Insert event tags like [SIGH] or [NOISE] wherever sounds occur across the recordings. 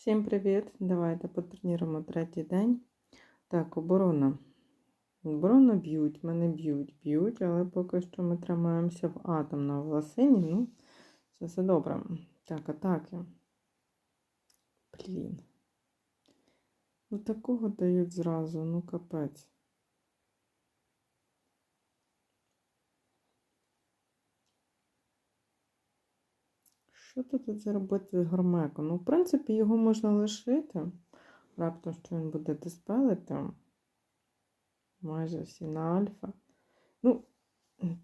Всім привіт! Давайте потренуємо третій день. Так, оборона. Оборона б'ють, мене б'ють, б'ють, але поки що ми тримаємося в атомному власині. Ну, це все добре. Так, атаки. Блін. Ну такого дають зразу, ну капець. Що тут зробити з гормеком? Ну, в принципі, його можна лишити. Раптом, що він буде диспелити. Майже всі на альфа. Ну,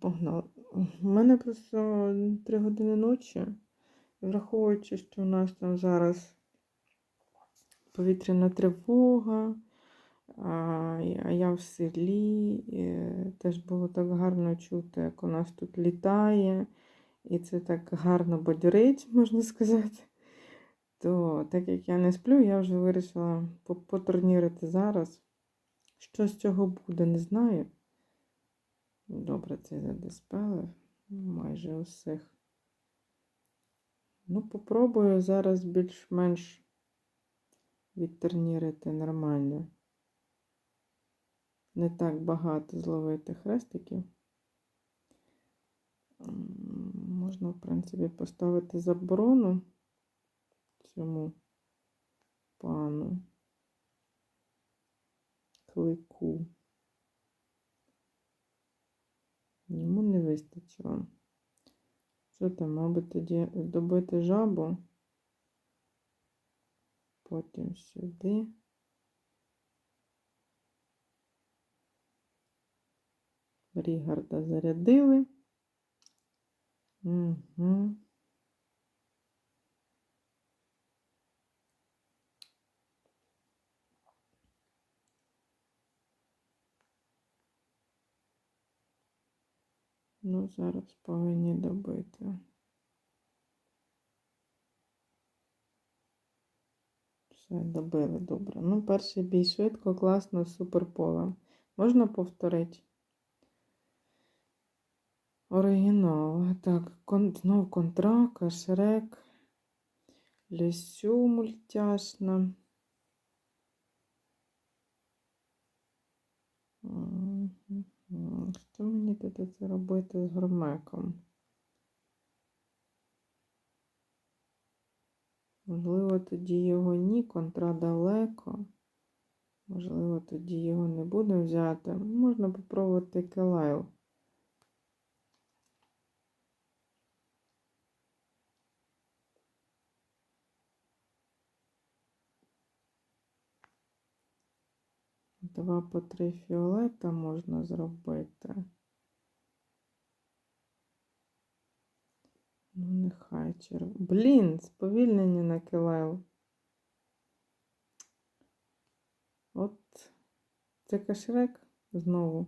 погнали. У мене просто 3 години ночі. Враховуючи, що у нас там зараз повітряна тривога, а я в селі, теж було так гарно чути, як у нас тут літає. І це так гарно бадьорить, можна сказати. То, так як я не сплю, я вже вирішила потурнірити зараз. Що з цього буде, не знаю. Добре, це задиспелив майже усіх. Ну, попробую зараз більш-менш відтурнірити нормально. Не так багато зловити хрестиків. Можна, в принципі, поставити заборону цьому пану клику. Йому не вистачило. Що там, мабуть, тоді добити жабу, потім сюди. Рігарда зарядили. Угу. Ну, зараз повинні добити. Все, добили добре. Ну, перший бій швидко, класно, супер полем. Можна повторити? Оригінал. Так, кон, знов контрака, шрек, лісю мультяшна. Що мені тут робити з громеком? Можливо, тоді його ні, контра далеко. Можливо, тоді його не будемо взяти. Можна попробувати Келайл. Два по три фіолета можна зробити. Ну, нехай черв. Блін, сповільнення на килайл. От це кашрек знову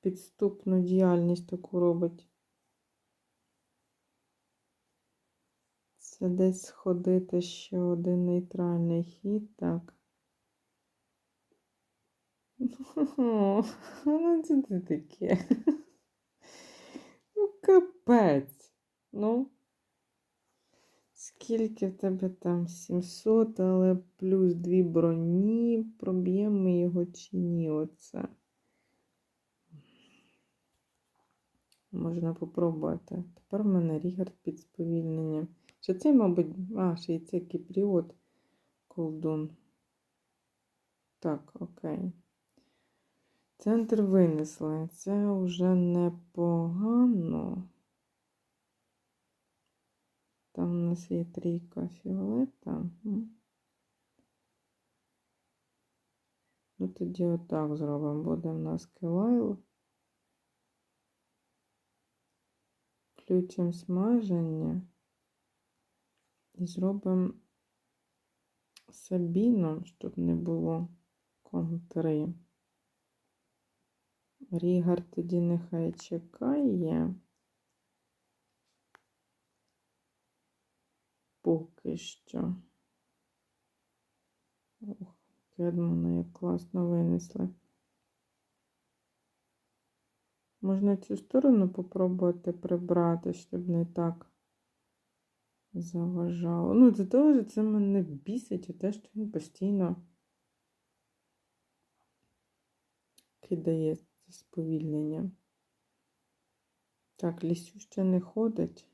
підступну діяльність таку робить. Це десь сходити ще один нейтральний хід, так. [LAUGHS] Ну, це ти таке. Ну, капець. Ну, скільки в тебе там 700, але плюс дві броні, проб'ємо його чи ні, оце. Можна попробувати. Тепер в мене Рігард під сповільненням. Що це, мабуть, а, ще й це кіпріот колдун. Так, окей. Центр винесли. Це вже непогано. Там у нас є трійка фіолета. Ну, тоді отак зробимо. Буде в нас килайл. Включимо смаження і зробимо сабіном, щоб не було контри. Рігар тоді нехай чекає. Поки що. Ох, Кедмана як класно винесли. Можна цю сторону попробувати прибрати, щоб не так заважало. Ну, це теж це мене бісить, те, що він постійно кидає це сповільнення. Так, лісю ще не ходить.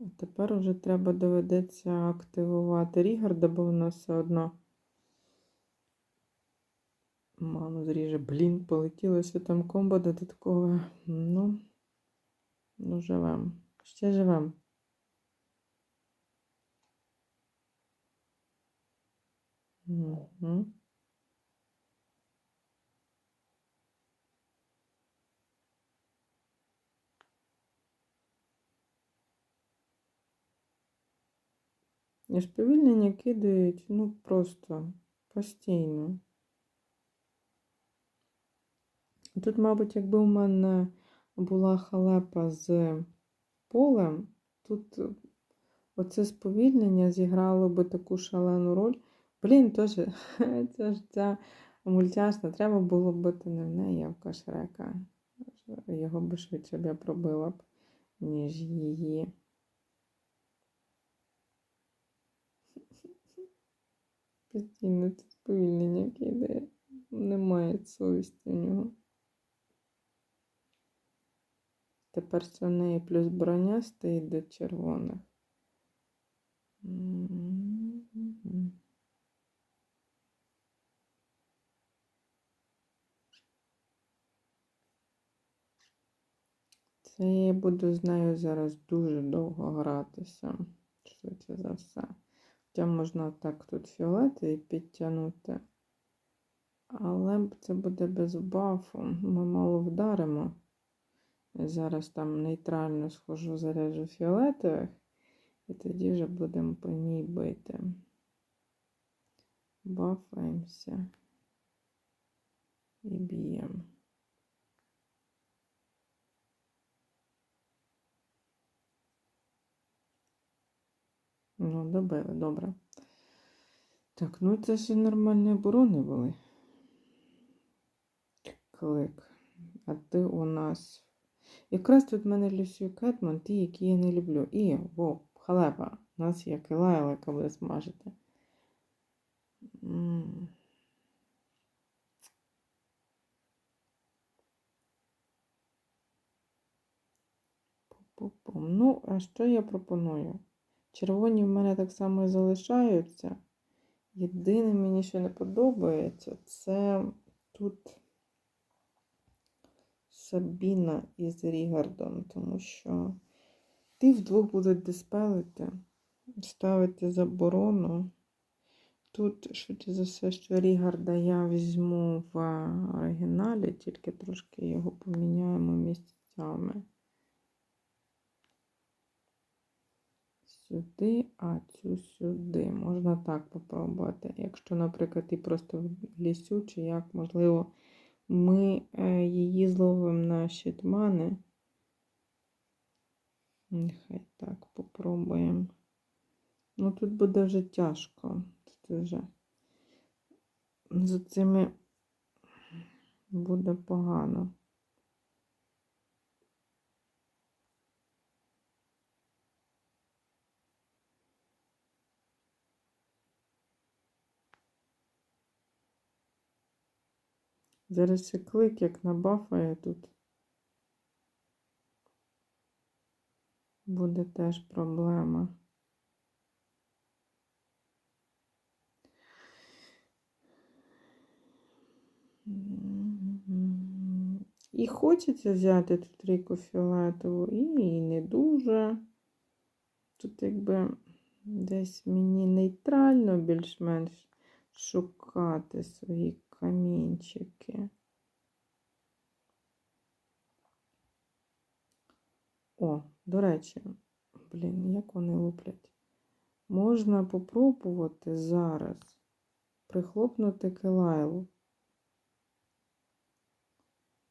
А тепер вже треба доведеться активувати Рігарда, бо вона все одно. Ману зріже. Блін, полетіло там комбо додаткове. Ну, ну живем. Ще живем. Угу. І сповільнення кидають, ну, просто постійно. Тут, мабуть, якби у мене була халепа з полем, тут оце сповільнення зіграло би таку шалену роль. Блін, теж [LAUGHS] це ж ця мультяшна, треба було бити не в неї, а в кашрека. Його би швидше б я пробила б, ніж її. Постійно це сповільнення кидає. Немає совісті у нього. Тепер це в неї плюс броня стоїть до червоних. Це я буду з нею зараз дуже довго гратися. Швидше за все. Хоча можна так тут фіолетовий підтягнути. Але це буде без бафу. Ми мало вдаримо. Зараз там нейтрально схожу, заряджу фіолетових, і тоді вже будемо по ній бити. Бафаємося і б'ємо. Ну, добили, добре. Так, ну це ж нормальні оборони були. Клик. А ти у нас. Якраз тут в мене Люсію Кетман, ті, які я не люблю. І, о, халепа. У нас є килайла, яка буде смажити. Ну, а що я пропоную? Червоні в мене так само і залишаються. Єдине мені, що не подобається, це тут Сабіна із Рігардом, тому що ті вдвох будуть диспелити, ставити заборону. Тут, швидше за все, що Рігарда я візьму в оригіналі, тільки трошки його поміняємо місцями. Сюди, а цю сюди. Можна так попробувати. Якщо, наприклад, і просто в лісю, чи як, можливо, ми е, її зловимо на щитмани. Нехай так попробуємо. Ну, тут буде вже тяжко. Тут вже з цими буде погано. Зараз ще клик як набафає тут. Буде теж проблема. І хочеться взяти тут трійку фіолетову, і не дуже. Тут якби десь мені нейтрально більш-менш шукати свої камінчики. О, до речі, блін, як вони луплять. Можна попробувати зараз прихлопнути Келайлу.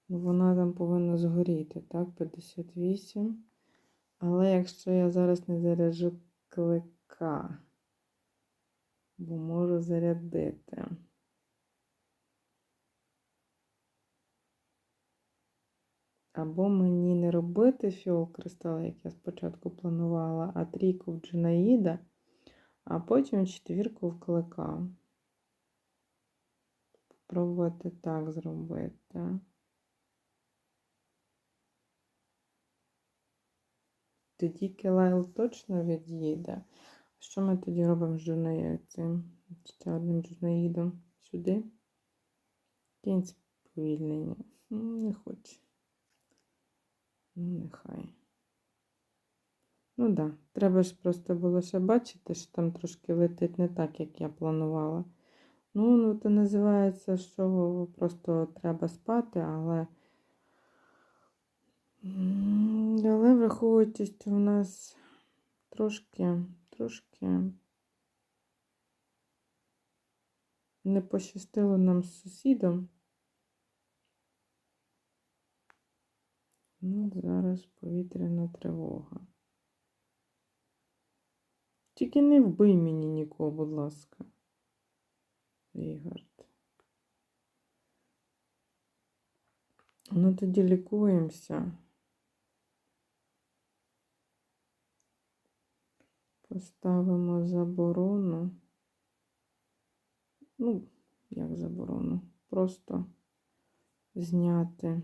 Ну, вона там повинна згоріти, так, 58. Але якщо я зараз не заряджу клика, бо можу зарядити. Або мені не робити фіол кристал, як я спочатку планувала, а трійку в Джинаїда, а потім четвірку в клика. Пробувати так зробити. Тоді Келайл точно від'їде. Що ми тоді робимо з Джунаї- цим ще одним Джунаїдом? Сюди? Кінь сповільнення. Ну, Не хоче. Ну, нехай. Ну так, да. треба ж просто було ще бачити, що там трошки летить не так, як я планувала. Ну, ну це називається, що просто треба спати, але. Але враховуючи, що в нас трошки, трошки не пощастило нам з сусідом. Ну, зараз повітряна тривога. Тільки не вбий мені нікого, будь ласка. Ігард. Ну, тоді лікуємося. Поставимо заборону. Ну, як заборону? Просто зняти.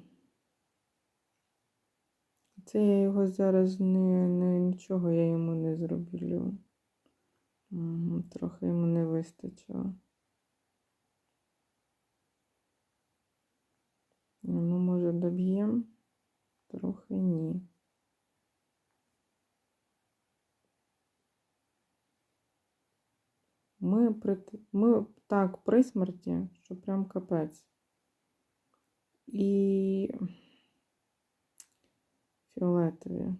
Це я його зараз не, не нічого я йому не зроблю. Трохи йому не вистачило. Ну, може, доб'ємо? Трохи ні. Ми, при, ми так при смерті, що прям капець. І фіолетові.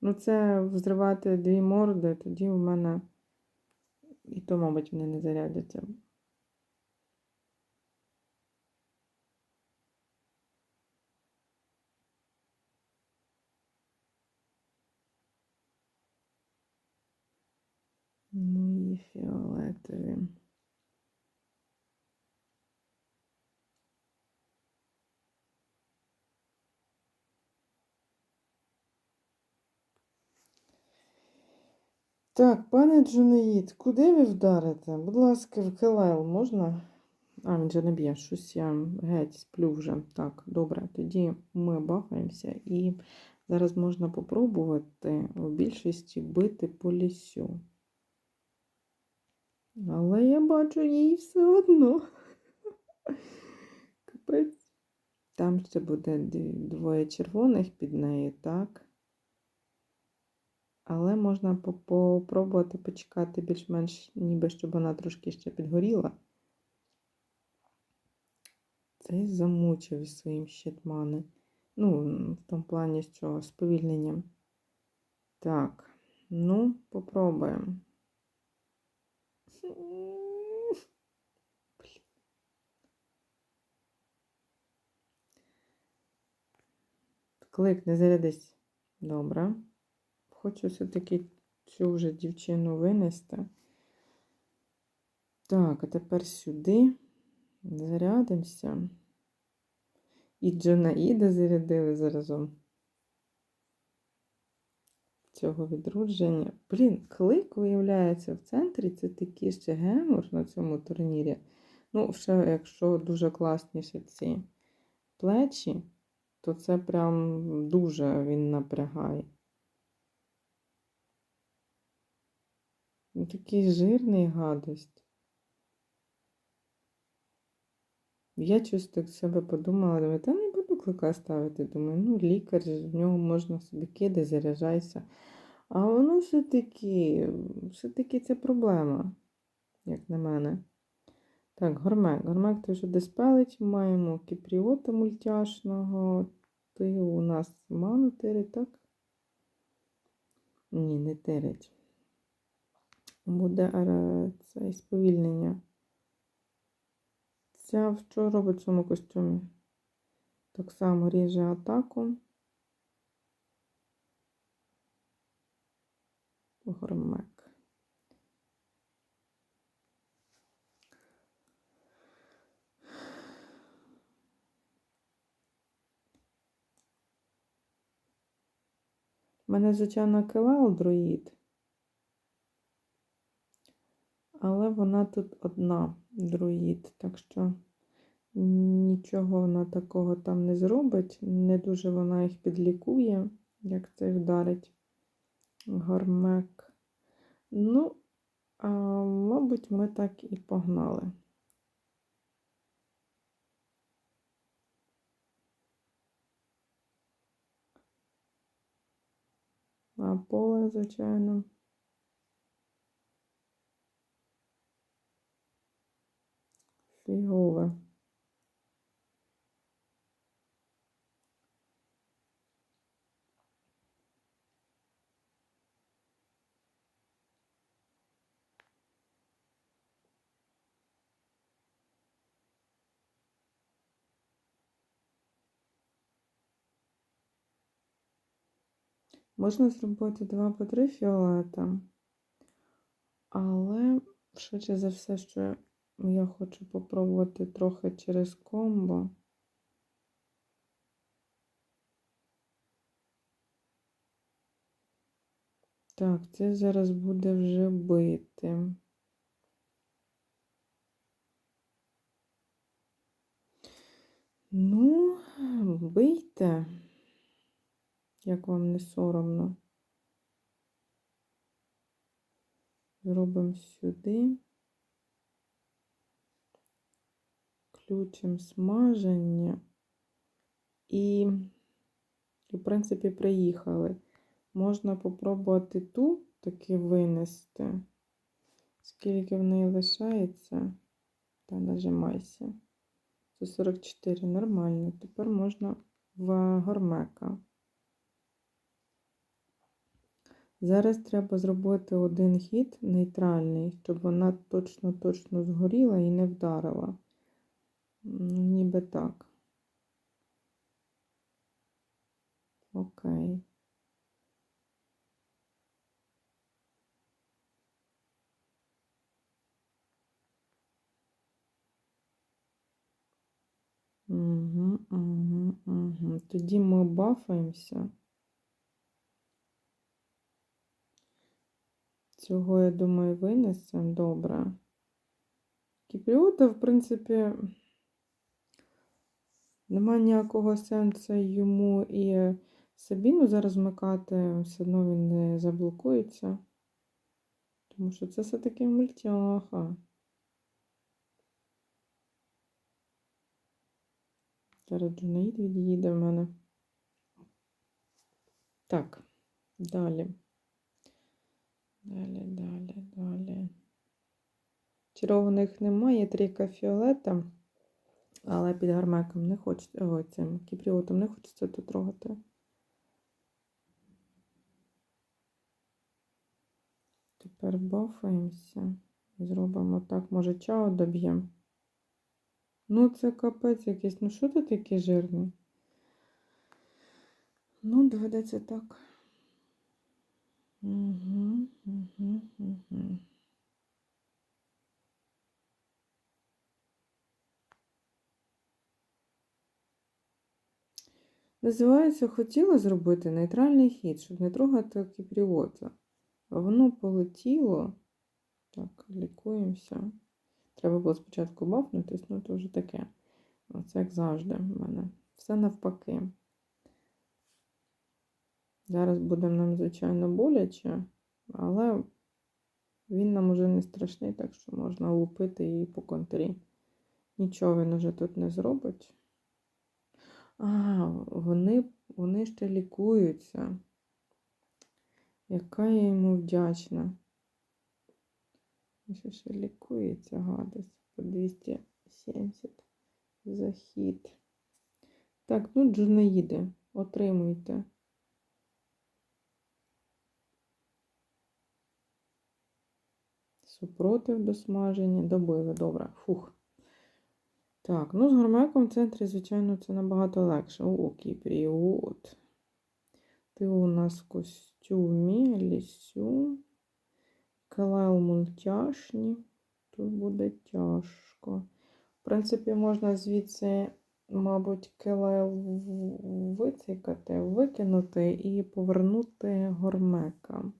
Ну, це взривати дві морди, тоді у мене і то, мабуть, вони не зарядяться. Мої фіолетові. Так, пане Джунаїд, куди ви вдарите? Будь ласка, в Келайл можна? А, він же не б'є, щось я геть сплю вже. Так, добре, тоді ми бафаємося і зараз можна попробувати в більшості бити по лісю. Але я бачу їй все одно. Капець. Там ще буде двоє червоних під нею, так? Але можна попробувати почекати більш-менш, ніби щоб вона трошки ще підгоріла. Цей замучив із своїм щитмани. Ну, в тому плані, що з повільненням. Так, ну, попробуємо. Клик, не зарядись. Добре. Хочу все-таки цю вже дівчину винести. Так, а тепер сюди зарядимося. І Джонаїда зарядили заразом. Цього відродження. Блін, клик виявляється в центрі. Це такий ще гемор на цьому турнірі. Ну, ще, якщо дуже класніші ці плечі, то це прям дуже він напрягає. Такий жирний гадость. Я щось так себе подумала, думаю, та не буду клика ставити. Думаю, ну лікар, в нього можна собі киди, заряджайся. А воно все-таки, все-таки це проблема, як на мене. Так, гормек. Гормек той вже диспелить. Маємо кіпріота мультяшного. Ти у нас ману тирить, так? Ні, не тирить. Буде це сповільнення. Ця що робить в цьому костюмі? Так само ріже атаку. Громек. мене, звичайно, Келел друїд. Але вона тут одна друїд, так що нічого вона такого там не зробить. Не дуже вона їх підлікує, як це вдарить гормек. Ну, а, мабуть, ми так і погнали. А поле, звичайно. Фігове. Можна зробити 2 по 3 фіолета, але швидше за все, що я хочу попробувати трохи через комбо. Так, це зараз буде вже бити. Ну, бийте, як вам не соромно. Зробимо сюди. Включимо смаження і, в принципі, приїхали. Можна попробувати ту таки винести, скільки в неї лишається, та нажимайся. Це 44, нормально. Тепер можна в гормека. Зараз треба зробити один хід нейтральний, щоб вона точно-точно згоріла і не вдарила. Ніби так. Окей. Угу, угу, угу. Тоді ми бафаємося. Цього, я думаю, винесемо добре. Кіпріота, в принципі, немає ніякого сенсу йому і Сабіну зараз вмикати, все одно він не заблокується. Тому що це все-таки мультяха. Зараз Джунаїд від'їде в мене. Так, далі. Далі, далі, далі. Червоних немає, трійка фіолета, але під гармеком не хочеться, о, цим кіпріотом не хочеться тут трогати. Тепер бафаємося зробимо так, може, чао доб'ємо. Ну, це капець якийсь. Ну, що ти такий жирний? Ну, доведеться так. Угу, угу, угу. Називається, хотіла зробити нейтральний хід, щоб не трогати кіпріота. А воно полетіло. Так, лікуємося. Треба було спочатку бафнутись, ну то вже таке. Оце як завжди в мене. Все навпаки. Зараз буде нам, звичайно, боляче, але він нам уже не страшний, так що можна лупити її по контрі. Нічого він уже тут не зробить. А, вони, вони ще лікуються. Яка я йому вдячна. Ще ще лікується гадость по 270 захід. Так, ну джунаїди, отримуйте. Супротив до смаження. Добили, добре. Фух. Так, ну з гормеком в центрі, звичайно, це набагато легше. О, кіпріот. Ти у нас в костюмі, лісю. Калайл мультяшні. Тут буде тяжко. В принципі, можна звідси мабуть, килайл вицікати, викинути і повернути гормека,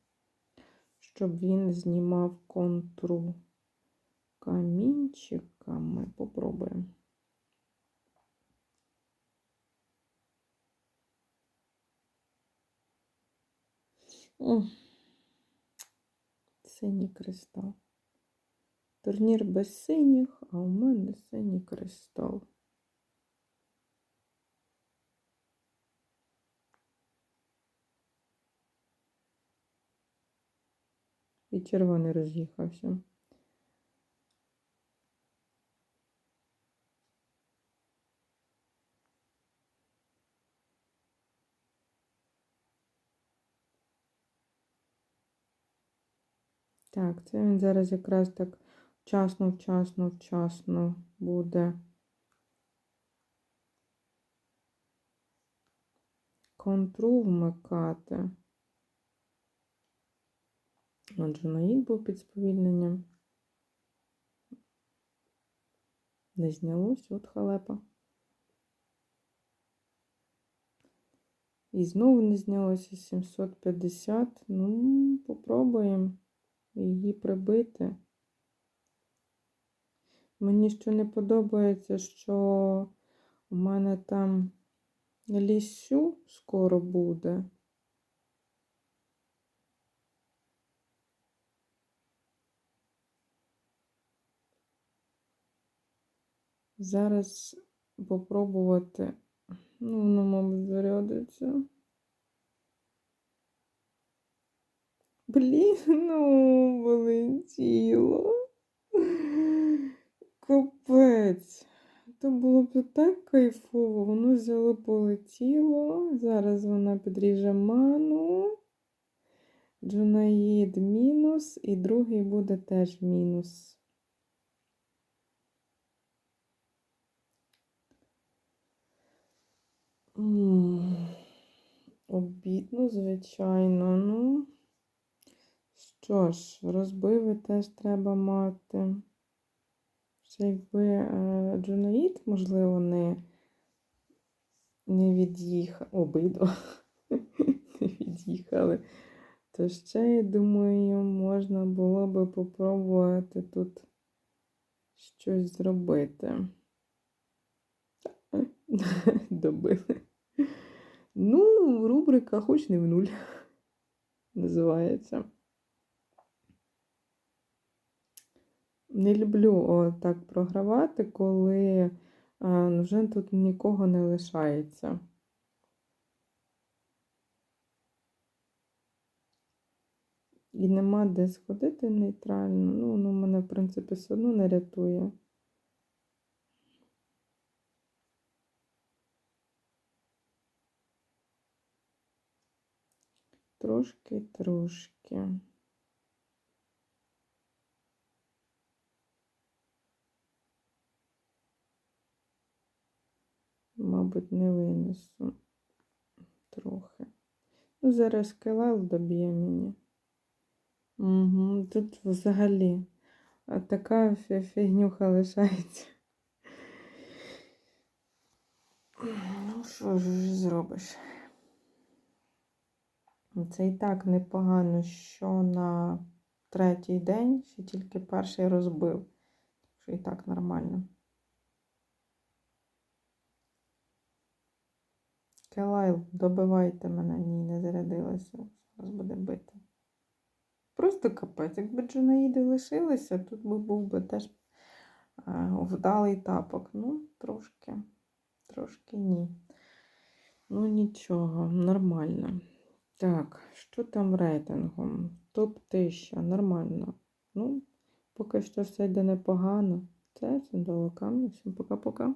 щоб він знімав контру камінчиками. Попробуємо. М. Синій кристал. Турнір без синіх, а у мене синій кристал. І червоний роз'їхався. Так, це він зараз якраз так вчасно, вчасно, вчасно буде. Контру вмикати. Отже, наїд був під сповільненням. Не знялось, от халепа. І знову не знялося 750. Ну, попробуємо її прибити. Мені що не подобається, що у мене там лісю скоро буде. Зараз попробувати, ну, воно, мабуть, зарядиться. Блін, [LAUGHS] ну, полетіло. Капець. То було б так кайфово, воно взяло полетіло. Зараз вона підріже ману. Джунаїд мінус, і другий буде теж мінус. Обідно, звичайно, ну. Що ж, розбиви теж треба мати. Ще якби е, Джунаїд, можливо, не, не від'їхав. Обидва [LAUGHS] не від'їхали. То ще, я думаю, можна було би попробувати тут щось зробити. [LAUGHS] Добили. Ну, рубрика хоч не в нуль називається. Не люблю так програвати, коли вже тут нікого не лишається. І нема де сходити нейтрально. Ну, воно мене, в принципі, все одно не рятує. Трошки-трошки. Мабуть, не винесу трохи. Ну, зараз келел доб'є мені. Угу, Тут взагалі така фігнюха лишається. Ну, що ж зробиш? Це і так непогано, що на третій день ще тільки перший розбив. Що і так нормально. Келайл, добивайте мене. Ні, не зарядилася. Зараз буде бити. Просто капець. Якби Джунаїди лишилися, тут би був би теж е, вдалий тапок. Ну, трошки, трошки ні. Ну, нічого, нормально. Так, що там рейтингом? Топ-1000, нормально. Ну, поки що все йде непогано. Це Сендолокам. Всім пока-пока.